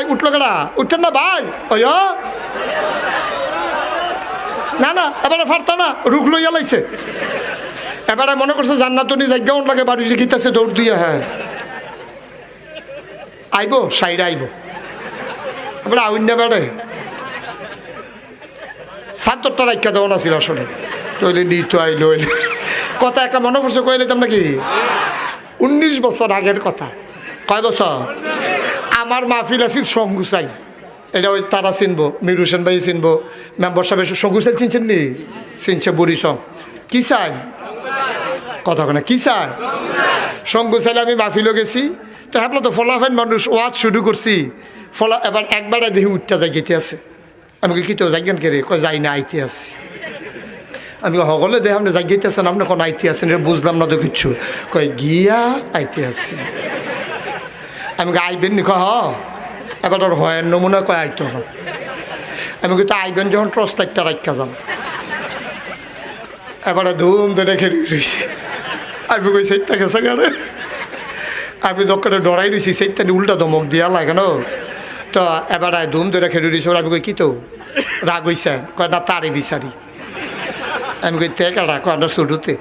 এই উঠল কেডা? উঠছেন না ভাই? ওই না না, এবারে ফারতা না, রুখ লইয়া লাইছে। এবারে মনে করছে জান্নাতনি জায়গাও লাগে, বাড়ি যে গীতাছে, দৌড় দিয়ে হ্যাঁ। আইব, সাইডে আইব। এবারে আউন্য বেড়ে সাতটা রাখা দেওয়া আছিল আসলে। তৈলে নি তো আইলো কথা একটা মনে পড়ছে কইলে তাম নাকি? উনিশ বছর আগের কথা। কয় বছর? আমার মাহফিল আছিল সঙ্গুসাই এটা ওই তারা চিনবো, মির হোসেন ভাই চিনবো, মেম্বার সাহেব সঙ্গুসাই চিনছেন নি? চিনছে বুড়ি সং। কি চাই? কথা কেন কি চাই? সঙ্গুসাইলে আমি মাহফিলও গেছি। তো হ্যাঁ তো ফলাফেন মানুষ ওয়াজ শুরু করছি। ফলা এবার একবারে দেখি উঠটা যাই গেতে আছে। আমি কি তো যাইগেন কে রে? কয়, যাই না, আইতে আছি। আমি সকলে দেহ আপনি জাগিতে আছেন আপনি কোন, আইতে আছেন বুঝলাম না তো কিচ্ছু কয়, গিয়া আইতে আছি। আমি আইবেন নি কয় হ। এবার ওর হয় নমুনা কয় আইতো আমি কিন্তু আইবেন যখন ট্রস্ট একটা রাখা যান এবারে ধুম ধরে খেয়ে রয়েছে আমি কই সেইটা গেছে গাড়ে আমি দোকানে ডরাই রয়েছি সেইটা উল্টা দমক দিয়া লাগে না। তো এবারে ধুম ধরে খেয়ে রয়েছে আমি কই কি তো? রাগ হইছে। কয় না তারে বিচারি। আমি কই তে কাটা কয় আমরা শুরুতে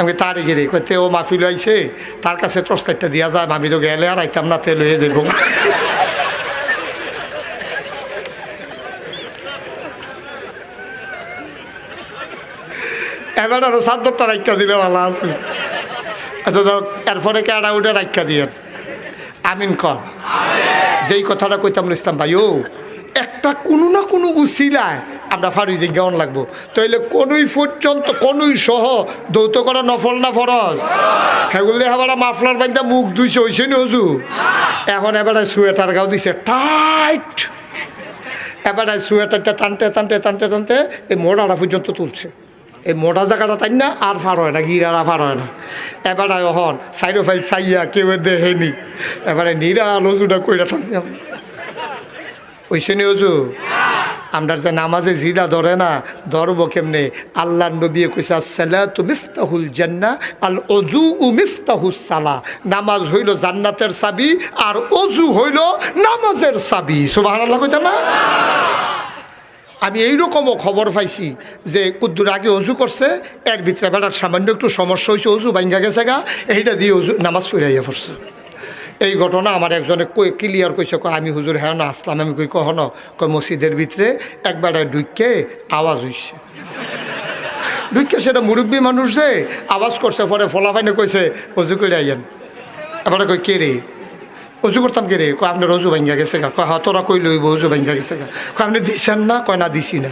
আমি কই, তারে গেলে কই তে ও মাহফিল আইছে তার কাছে টর্চারটা দিয়া যায় আমি তো গেলে আর আইতাম না তে লয়ে যাব এবার আরও সাতটা রাখা দিলে ভালো আছে। আচ্ছা যাক, এরপরে কেডা উঠে রাখা দিয়ে আমিন কর। যেই কথাটা কইতাম ইসলাম ভাই ও একটা কোনো না কোনো উচিলায় আমরা ফারুই জিজ্ঞান লাগবো। তাইলে কোনই পর্যন্ত, কোনই সহ দৌত করা নফল না ফরজ? সেগুলো এবারে মাফলার বান্ধা মুখ দুইছে হইছে নি হজু? এখন এবারে সোয়েটার গাও দিছে, টাইট। এবারে সোয়েটারটা টানতে টানতে টানতে টানতে এই মোড়াটা পর্যন্ত তুলছে। এই মোটা জায়গাটা তাই না, আর ফার হয় না গিরারা ফার হয় না। এবারে হন সাইডো ফাইল চাইয়া কেউ দেখেনি এবারে নিরা লজুটা কইরা টান ওইসে নি অজু আমরা যে নামাজে জিরা ধরে না, ধরবো কেমনে? আল্লাহ নবী কইছে আসসালা তু মিফতাহুল জান্না আল অজু উ মিফতাহুস সালা নামাজ হইল জান্নাতের চাবি আর অজু হইল নামাজের চাবি। সুবহানাল্লাহ কইতা না? আমি এইরকমও খবর পাইছি যে কুদ্দুর আগে অজু করছে, এর ভিতরে বেড়ার সামান্য একটু সমস্যা হয়েছে অজু ভাঙ্গা গেছে গা, এইটা দিয়ে অজু নামাজ পড়াইয়া পড়ছে। এই ঘটনা আমার একজনে কই ক্লিয়ার কইছে, কয়, আমি হুজুর হ্যাঁ না, আসলাম। আমি কই কহন কয়, মসজিদের ভিতরে একবারে ঢুকে আওয়াজ হইছে। ঢুকে সেটা মুরব্বী মানুষ যে আওয়াজ করছে, পরে ফলাফাইনে কইছে, অজু করে আইয়েন। এবারে কই কে রে? অজু করতাম কে রে? কয়, আপনার অজু ভাঙ্গা গেছে গা। কয় হাতরা কই লইব, অজু ভাঙ্গা গেছে গা? কয়, আপনি দিছেন না? কয়, না, দিছি না।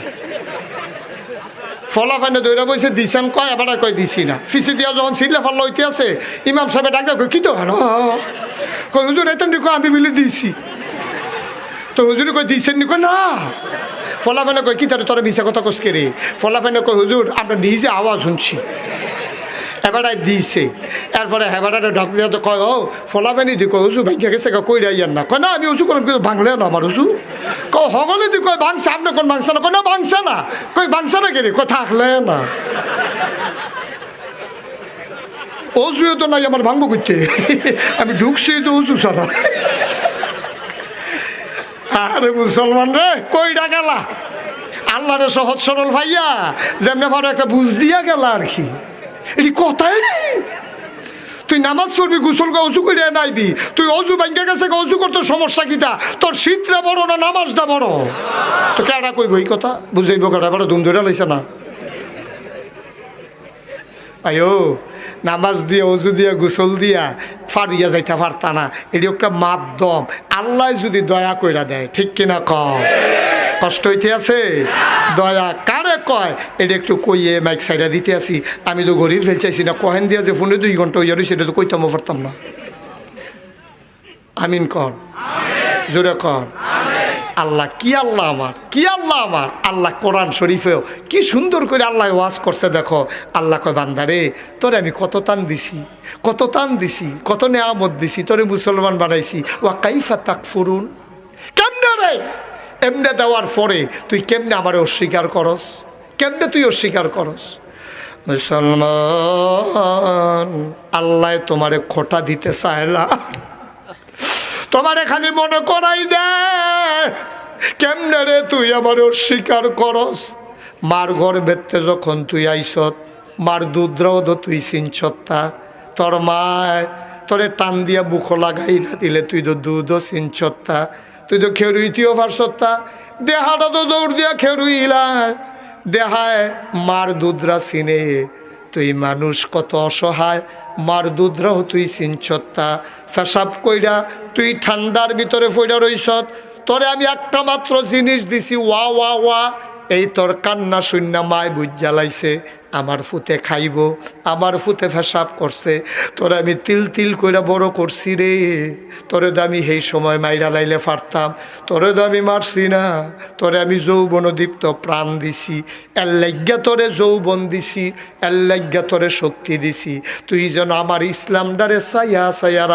ফলাফাইনে দৌড়া বইছে, দিছেন? কয়, এবারে কয়, দিছি না। ফিসি দিয়া যখন সিলে ফাল্লা হইতে আছে, ইমাম সাহেব ডাকে কই কি তো হেন কই হুজুর এতেন কয়, আমি মিলে দিছি তো হুজুর কই দিছেন নি? কয়, না। ফলাফাইনে কয়, কি তার, তোর মিশা কথা কসকে রে? ফলাফাইনে কয়, হুজুর, আমরা নিজে আওয়াজ শুনছি। এবারে দিছে এরপরে হেবারে ঢক দিয়া তো কয়, ও, ফলাফানি দি কয় উজু ভাঙ্গা গেছে কই রাইয়ার না। কয়, না, আমি উজু করলাম কিন্তু ভাঙলে না আমার উজু কয়, হগলে দি কয়, ভাঙছে, আপনি কোন ভাঙছে না? কয়, না, ভাঙছে না। কই ভাঙছে না কেরে কয়, থাকলে না। অজুও তো নাই আমার ভাঙবো করতে আমি ঢুকছি তো উজু সারা আরে মুসলমান রে কইটা গেলা আল্লাহরে সহজ সরল ভাইয়া যেমনি ভালো একটা বুঝ দিয়া গেলা আর কি। এটি কথাই নেই। তুই নামাজ পড়বি গোসল করে অজু করে নাইবি। তুই অজু ব্যাংকে গেছে গা, অজু করতে সমস্যা কিতা? তোর শীতটা বড় না নামাজটা বড়? তো কেডা কইব এই কথা? বুঝাইব কেডা? বড় ধুম ধরে লাইছে না। আয়ো নামাজ দিয়ে অজু দিয়া, গোসল দিয়া ফারিয়া যাইতে পারতা না। এটি একটা মাধ্যম। আল্লাহ যদি দয়া কইরা দেয়, ঠিক কিনা কম কষ্ট হইতে আছে? দয়া কারে কয়? এটা একটু কইয়ে মাইক সাইডা দিতে আসি আমি তো গরিব ফেল চাইছি না। কহেন দিয়া যে ফোনে দুই ঘণ্টা হইয়া রয়েছে এটা তো কইতাম পারতাম না। আমিন কর। জোরে কর। আল্লাহ কি আল্লাহ আমার? কি আল্লাহ আমার? আল্লাহ কোরআন শরীফেও কি সুন্দর করে আল্লাহ ওয়াজ করছে দেখো। আল্লাহ কয়, বান্দারে, তোরে আমি কত তান দিছি, কত তান দিছি, কত নেয়ামত দিছি, তোরে মুসলমান বানাইছি। ওয়া কাইফা তাক ফুরুন কেমনে রে? এমনে দেওয়ার পরে তুই কেমনে আমারে অস্বীকার করস? কেমনে তুই অস্বীকার করস? মুসলমান, আল্লাহ তোমারে খোটা দিতে চায় না। তোমারে খালি মনে করাই দে। কেমনে রে তুই আমার অস্বীকার করস? মার ঘর বেতে যখন তুই আইসত, মার দুধরাও তুই চিনছত্তা তোর মায় তোরে টান দিয়া মুখ লাগাই না দিলে তুই তো দুধও চিনছত্তা তুই তো খেরুইতিও পারছত্তা দেহাটা তো দৌড় দিয়া খেরুইলা। দেহায় মার দুধরা চিনে তুই মানুষ কত অসহায়, মার দুধরাও তুই সিনচত্তা ফেসাব কইরা তুই ঠান্ডার ভিতরে ফইরা রইছত তোরে আমি একটা মাত্র জিনিস দিছি, ওয়া ওয়া ওয়া। এই তোর কান্না শূন্য মায় বুঝ জ্বালাইছে। আমার ফুতে খাইব, আমার ফুতে ফেসাব করছে। তোরে আমি তিল তিল কইরা বড় করছি রে। তোরে তো আমি সেই সময় মাইরা লাইলে পারতাম। তোরে তো আমি মারছি না। তোরে আমি যৌবন দীপ্ত প্রাণ দিছি। এর লাগ্যা তোরে যৌবন দিছি, এর লাগ্যা তোরে শক্তি দিছি। তুই যেন আমার ইসলামটারে সাইয়া সাইয়া রাখ।